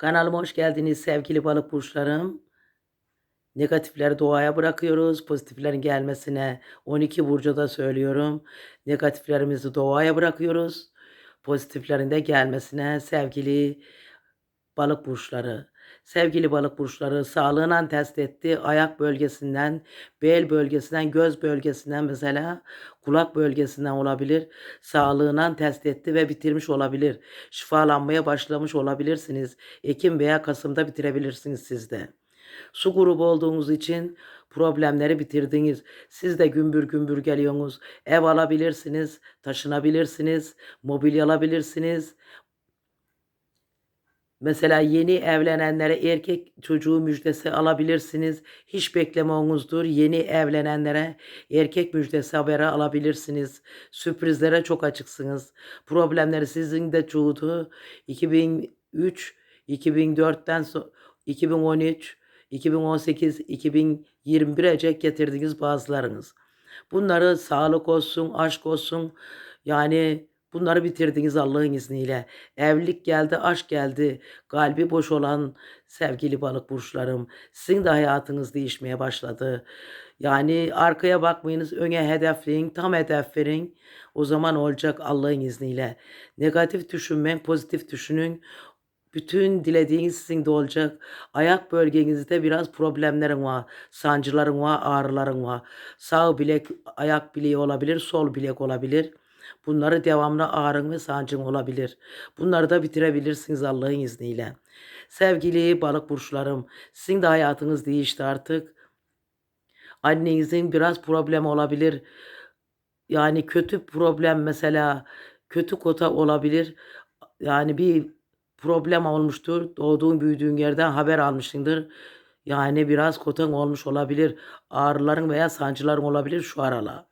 Kanalıma hoş geldiniz sevgili balık burçlarım. Negatifleri doğaya bırakıyoruz. Pozitiflerin gelmesine 12 burcuda söylüyorum. Negatiflerimizi doğaya bırakıyoruz. Pozitiflerin de gelmesine sevgili balık burçları. Sevgili balık burçları sağlığından test etti. Ayak bölgesinden, bel bölgesinden, göz bölgesinden mesela kulak bölgesinden olabilir. Sağlığından test etti ve bitirmiş olabilir. Şifalanmaya başlamış olabilirsiniz. Ekim veya Kasım'da bitirebilirsiniz siz de. Su grubu olduğunuz için problemleri bitirdiniz. Siz de gümbür gümbür geliyorsunuz. Ev alabilirsiniz, taşınabilirsiniz, mobilya alabilirsiniz. Mesela yeni evlenenlere erkek çocuğu müjdesi alabilirsiniz. Hiç beklemeğinizdir. Yeni evlenenlere erkek müjdesi haberi alabilirsiniz. Sürprizlere çok açıksınız. Problemleri sizin de çoğudu. 2003, 2004'ten sonra 2013, 2018, 2021'e cek getirdiniz bazılarınız. Bunları sağlık olsun, aşk olsun. Yani bunları bitirdiniz Allah'ın izniyle. Evlilik geldi, aşk geldi. Kalbi boş olan sevgili balık burçlarım. Sizin de hayatınız değişmeye başladı. Yani arkaya bakmayınız, öne hedefleyin, tam hedef verin. O zaman olacak Allah'ın izniyle. Negatif düşünmeyin, pozitif düşünün. Bütün dilediğiniz sizin de olacak. Ayak bölgenizde biraz problemlerin var. Sancıların var, ağrıların var. Sağ bilek, ayak bileği olabilir, sol bilek olabilir. Bunları devamlı ağrın ve sancın olabilir. Bunları da bitirebilirsiniz Allah'ın izniyle. Sevgili balık burçlarım, sizin de hayatınız değişti artık. Annenizin biraz problem olabilir. Yani kötü problem mesela kötü kota olabilir. Yani bir problem olmuştur. Doğduğun büyüdüğün yerden haber almışsındır. Yani biraz kotan olmuş olabilir. Ağrıların veya sancıların olabilir şu aralar.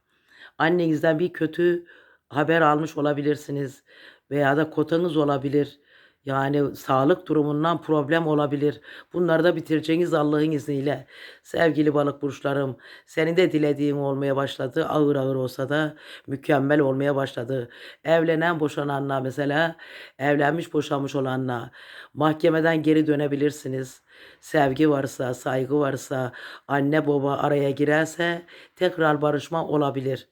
Annenizden bir kötü haber almış olabilirsiniz. Veya da kotanız olabilir. Yani sağlık durumundan problem olabilir. Bunları da bitireceğiniz Allah'ın izniyle. Sevgili balık burçlarım, senin de dilediğin olmaya başladı. Ağır ağır olsa da mükemmel olmaya başladı. Evlenen boşananla mesela evlenmiş boşanmış olanla mahkemeden geri dönebilirsiniz. Sevgi varsa, saygı varsa, anne baba araya girerse tekrar barışma olabilir.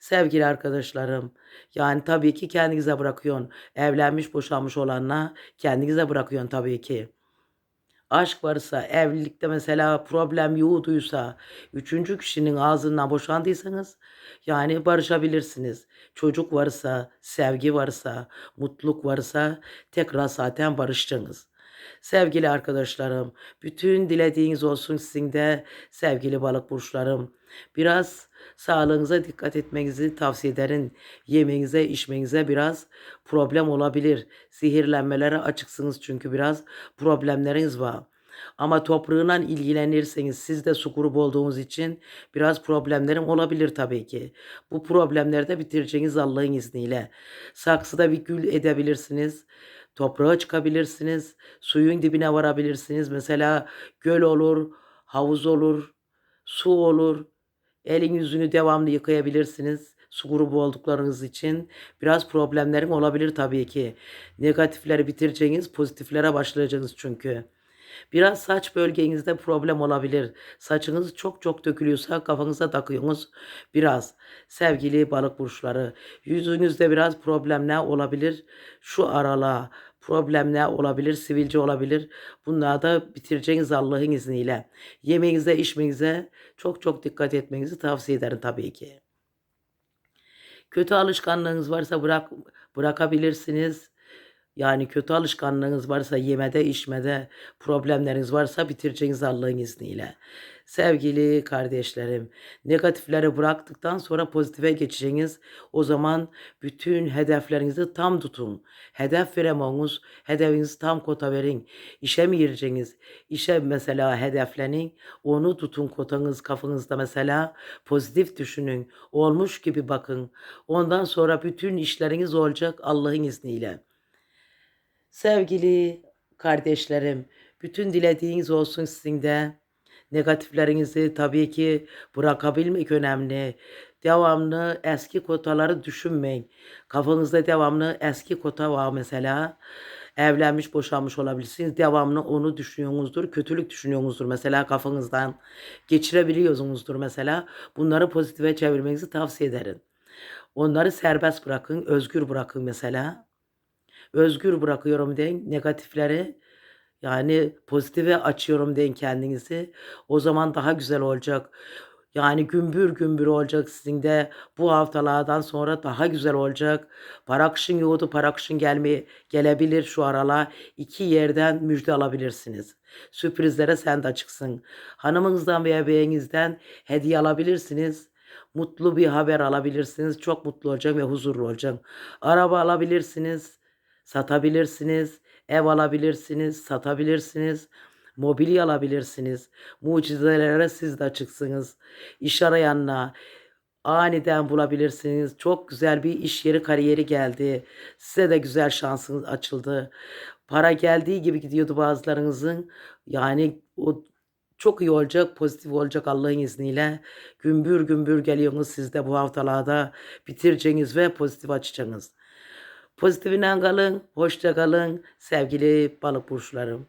Sevgili arkadaşlarım, yani tabii ki kendinize bırakıyorsun. Evlenmiş, boşanmış olanla kendinize bırakıyorsun tabii ki. Aşk varsa, evlilikte mesela problem yoğduysa, üçüncü kişinin ağzından boşandıysanız yani barışabilirsiniz. Çocuk varsa, sevgi varsa, mutluluk varsa tekrar zaten barışacaksınız. Sevgili arkadaşlarım, bütün dilediğiniz olsun sizin de sevgili balık burçlarım. Biraz sağlığınıza dikkat etmenizi tavsiye ederim. Yemenize, içmenize biraz problem olabilir. Zehirlenmelere açıksınız çünkü biraz problemleriniz var. Ama toprağıyla ilgilenirseniz siz de su grubu olduğunuz için biraz problemlerim olabilir tabii ki. Bu problemleri de bitireceğiniz Allah'ın izniyle. Saksıda bir gül edebilirsiniz. Toprağa çıkabilirsiniz. Suyun dibine varabilirsiniz. Mesela göl olur, havuz olur, su olur. Elin yüzünü devamlı yıkayabilirsiniz. Su grubu olduklarınız için biraz problemlerin olabilir tabii ki. Negatifleri bitireceğiniz, pozitiflere başlayacaksınız çünkü. Biraz saç bölgenizde problem olabilir. Saçınız çok çok dökülüyorsa kafanıza takıyorsunuz biraz. Sevgili balık burçları, yüzünüzde biraz problemler olabilir. Şu arala problemler olabilir, sivilce olabilir. Bunları da bitireceğiniz Allah'ın izniyle. Yemeğinize, içmenize çok çok dikkat etmenizi tavsiye ederim tabii ki. Kötü alışkanlığınız varsa bırak bırakabilirsiniz. Yani kötü alışkanlığınız varsa yemede, içmede problemleriniz varsa bitireceğiniz Allah'ın izniyle. Sevgili kardeşlerim, negatifleri bıraktıktan sonra pozitife geçeceğiniz. O zaman bütün hedeflerinizi tam tutun. Hedef veremeniz, hedefinizi tam kota verin. İşe mi gireceğiniz? İşe mesela hedeflenin. Onu tutun kotanız kafanızda mesela. Pozitif düşünün. Olmuş gibi bakın. Ondan sonra bütün işleriniz olacak Allah'ın izniyle. Sevgili kardeşlerim, bütün dilediğiniz olsun sizin de. Negatiflerinizi tabii ki bırakabilmek önemli. Devamlı eski kotaları düşünmeyin. Kafanızda devamlı eski kota var mesela. Evlenmiş, boşanmış olabilirsiniz. Devamlı onu düşünüyorsunuzdur. Kötülük düşünüyorsunuzdur. Mesela kafanızdan geçirebiliyorsunuzdur mesela. Bunları pozitife çevirmenizi tavsiye ederim. Onları serbest bırakın, özgür bırakın mesela. Özgür bırakıyorum deyin negatifleri. Yani pozitife açıyorum deyin kendinizi. O zaman daha güzel olacak. Yani gümbür gümbür olacak sizin de bu haftalardan sonra daha güzel olacak. Para akışın yoğdu, para akışın gelmeye gelebilir şu aralar. İki yerden müjde alabilirsiniz. Sürprizlere sen de açıksın. Hanımınızdan veya beyenizden hediye alabilirsiniz. Mutlu bir haber alabilirsiniz. Çok mutlu olacağım ve huzurlu olacağım. Araba alabilirsiniz. Satabilirsiniz. Ev alabilirsiniz. Satabilirsiniz. Mobilya alabilirsiniz. Mucizelere siz de açıksınız. İş arayanla aniden bulabilirsiniz. Çok güzel bir iş yeri kariyeri geldi. Size de güzel şansınız açıldı. Para geldiği gibi gidiyordu bazılarınızın. Yani o çok iyi olacak, pozitif olacak Allah'ın izniyle. Gümbür gümbür geliyorsunuz siz de bu haftalarda bitireceğiniz ve pozitif açacaksınız. Pozitifine kalın, hoşça kalın sevgili balık burçlarım.